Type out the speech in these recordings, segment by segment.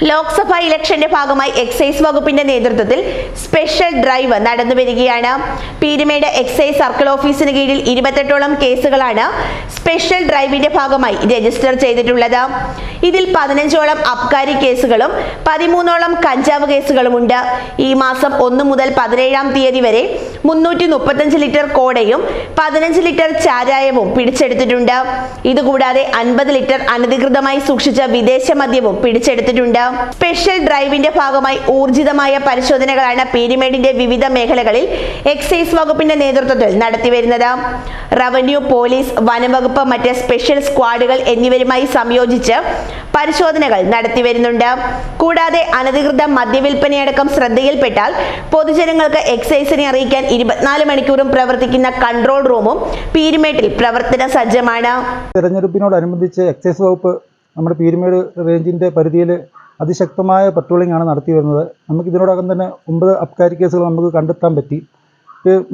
ലോക്സഭാ ഇലക്ഷന്റെ ഭാഗമായി എക്സൈസ് വകുപ്പിന്റെ നേതൃത്വത്തിൽ സ്പെഷ്യൽ ഡ്രൈവ് നടന്നു വരികയാണ് പീരുമേട് എക്സൈസ് സർക്കിൾ ഓഫീസിന് കീഴിൽ ഇരുപത്തെട്ടോളം കേസുകളാണ് സ്പെഷ്യൽ ഡ്രൈവിന്റെ ഭാഗമായി രജിസ്റ്റർ ചെയ്തിട്ടുള്ളത്. ഇതിൽ പതിനഞ്ചോളം അബ്കാരി കേസുകളും പതിമൂന്നോളം കഞ്ചാവ് കേസുകളുമുണ്ട്. ഈ മാസം ഒന്ന് മുതൽ പതിനേഴാം തീയതി വരെ മുന്നൂറ്റി മുപ്പത്തഞ്ച് ലിറ്റർ കോടയും പതിനഞ്ച് ലിറ്റർ ചാരായവും പിടിച്ചെടുത്തിട്ടുണ്ട്. ഇതുകൂടാതെ അൻപത് ലിറ്റർ അനധികൃതമായി സൂക്ഷിച്ച വിദേശ മദ്യവും പിടിച്ചെടുത്തിട്ടുണ്ട്. സ്പെഷ്യൽ ഡ്രൈവിന്റെ ഭാഗമായി ഊർജിതമായ പരിശോധനകളാണ് പീരിമേഡിന്റെ വിവിധ മേഖലകളിൽ എക്സൈസ് വകുപ്പിന്റെ നേതൃത്വത്തിൽ നടത്തിവരുന്നത്. റവന്യൂ പോലീസ് വനംവകുപ്പ് മറ്റ് സ്പെഷ്യൽ സ്ക്വാഡുകൾ എന്നിവരുമായി സംയോജിച്ച് പരിശോധനകൾ നടത്തിവരുന്നുണ്ട് കൂടാതെ അനധികൃത മദ്യവിൽപ്പനയടക്കം ശ്രദ്ധയിൽപ്പെട്ടാൽ പൊതുജനങ്ങൾക്ക് എക്സൈസിനെ അറിയിക്കാൻ ഇരുപത്തിനാല് മണിക്കൂറും പ്രവർത്തിക്കുന്ന കൺട്രോൾ റൂമും പീരുമേട്ടിൽ പ്രവർത്തന സജ്ജമാണ്. തെരഞ്ഞെടുപ്പിനോടനുബന്ധിച്ച് എക്സൈസ് വകുപ്പ് നമ്മുടെ പീരുമേട് റേഞ്ചിന്റെ പരിധിയിൽ അതിശക്തമായ പട്രോളിംഗ് ആണ് നടത്തി വരുന്നത്. നമുക്ക് ഇതിനോടകം തന്നെ ഒമ്പത് അബ്കാരി കേസുകൾ നമുക്ക് കണ്ടെത്താൻ പറ്റി.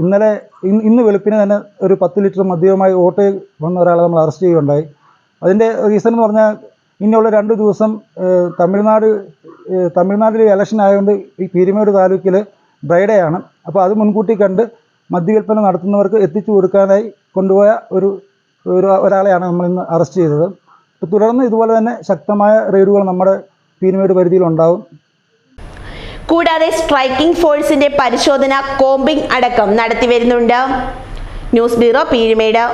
ഇന്നലെ ഇന്ന് ഇന്ന് വെളുപ്പിന് തന്നെ ഒരു പത്ത് ലിറ്റർ മദ്യവുമായി ഓട്ടോ വന്ന ഒരാളെ നമ്മൾ അറസ്റ്റ് ചെയ്യുകയുണ്ടായി. അതിന്റെ റീസൺ എന്ന് പറഞ്ഞാൽ ഇനിയുള്ള രണ്ട് ദിവസം തമിഴ്നാട് തമിഴ്നാട്ടിലെ ഇലക്ഷൻ ആയതുകൊണ്ട് ഈ പീരുമേട് താലൂക്കിൽ ഡ്രൈഡേ ആണ് അപ്പോൾ അത് മുൻകൂട്ടി കണ്ട് മദ്യവിൽപ്പന നടത്തുന്നവർക്ക് എത്തിച്ചു കൊടുക്കാനായി കൊണ്ടുപോയ ഒരു ഒരു ഒരാളെയാണ് നമ്മൾ ഇന്ന് അറസ്റ്റ് ചെയ്തത് തുടർന്ന് ഇതുപോലെ തന്നെ ശക്തമായ റെയ്ഡുകൾ നമ്മുടെ പീരുമേട് പരിധിയിലുണ്ടാവും. കൂടാതെ സ്ട്രൈക്കിംഗ് ഫോഴ്സിന്റെ പരിശോധന കോമ്പിംഗ് അടക്കം നടത്തിവരുന്നുണ്ട് ന്യൂസ് ബ്യൂറോ പീരുമേട്.